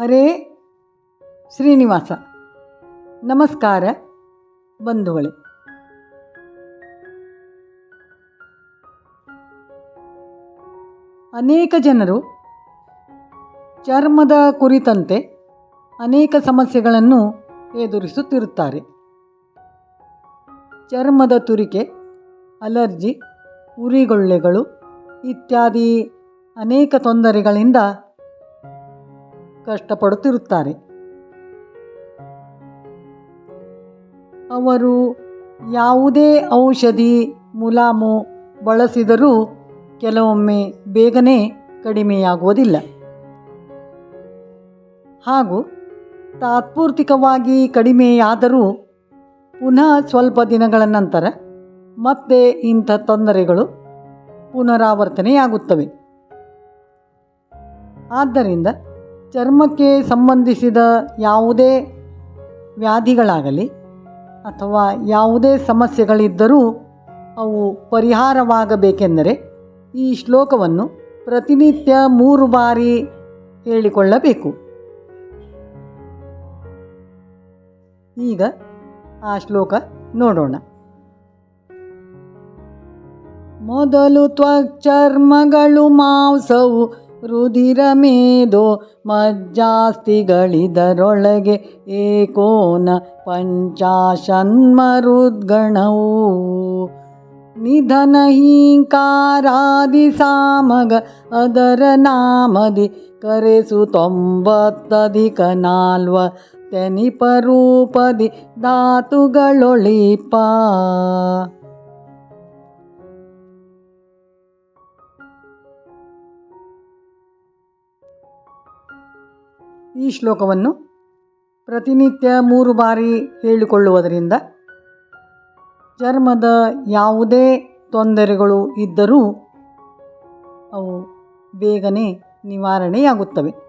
ಹರೇ ಶ್ರೀನಿವಾಸ. ನಮಸ್ಕಾರ ಬಂಧುಗಳೇ. ಅನೇಕ ಜನರು ಚರ್ಮದ ಕುರಿತಂತೆ ಅನೇಕ ಸಮಸ್ಯೆಗಳನ್ನು ಎದುರಿಸುತ್ತಿರುತ್ತಾರೆ. ಚರ್ಮದ ತುರಿಕೆ, ಅಲರ್ಜಿ, ಉರಿಗೊಳ್ಳೆಗಳು ಇತ್ಯಾದಿ ಅನೇಕ ತೊಂದರೆಗಳಿಂದ ಕಷ್ಟಪಡುತ್ತಿರುತ್ತಾರೆ. ಅವರು ಯಾವುದೇ ಔಷಧಿ, ಮುಲಾಮು ಬಳಸಿದರೂ ಕೆಲವೊಮ್ಮೆ ಬೇಗನೆ ಕಡಿಮೆಯಾಗುವುದಿಲ್ಲ. ಹಾಗೂ ತಾತ್ಪೂರ್ತಿಕವಾಗಿ ಕಡಿಮೆಯಾದರೂ ಪುನಃ ಸ್ವಲ್ಪ ದಿನಗಳ ನಂತರ ಮತ್ತೆ ಇಂಥ ತೊಂದರೆಗಳು ಪುನರಾವರ್ತನೆಯಾಗುತ್ತವೆ. ಆದ್ದರಿಂದ ಚರ್ಮಕ್ಕೆ ಸಂಬಂಧಿಸಿದ ಯಾವುದೇ ವ್ಯಾಧಿಗಳಾಗಲಿ ಅಥವಾ ಯಾವುದೇ ಸಮಸ್ಯೆಗಳಿದ್ದರೂ ಅವು ಪರಿಹಾರವಾಗಬೇಕೆಂದರೆ ಈ ಶ್ಲೋಕವನ್ನು ಪ್ರತಿನಿತ್ಯ ಮೂರು ಬಾರಿ ಹೇಳಿಕೊಳ್ಳಬೇಕು. ಈಗ ಆ ಶ್ಲೋಕ ನೋಡೋಣ. ಮೊದಲು ತ್ವಚರ್ಮಗಳು ಮಾಂಸವು ರುಧಿರ ಮೇದೋ ಮಜ್ಜಾಸ್ತಿಗಳಿದರೊಳಗೆ ಏಕೋನ ಪಂಚಾಶನ್ಮರುದ್ಗಣವು ನಿಧನ ಹೀಂಕಾರಾದಿ ಸಾಮಗ ಅದರ ನಾಮದಿ ಕರೆಸು ತೊಂಬತ್ತಧಿಕ ನಾಲ್ವ ತೆನಿಪ ರೂಪದಿ ಧಾತುಗಳೊಳಿಪ ಈ ಶ್ಲೋಕವನ್ನು ಪ್ರತಿನಿತ್ಯ ಮೂರು ಬಾರಿ ಹೇಳಿಕೊಳ್ಳುವುದರಿಂದ ಚರ್ಮದ ಯಾವುದೇ ತೊಂದರೆಗಳು ಇದ್ದರೂ ಅವು ಬೇಗನೆ ನಿವಾರಣೆಯಾಗುತ್ತವೆ.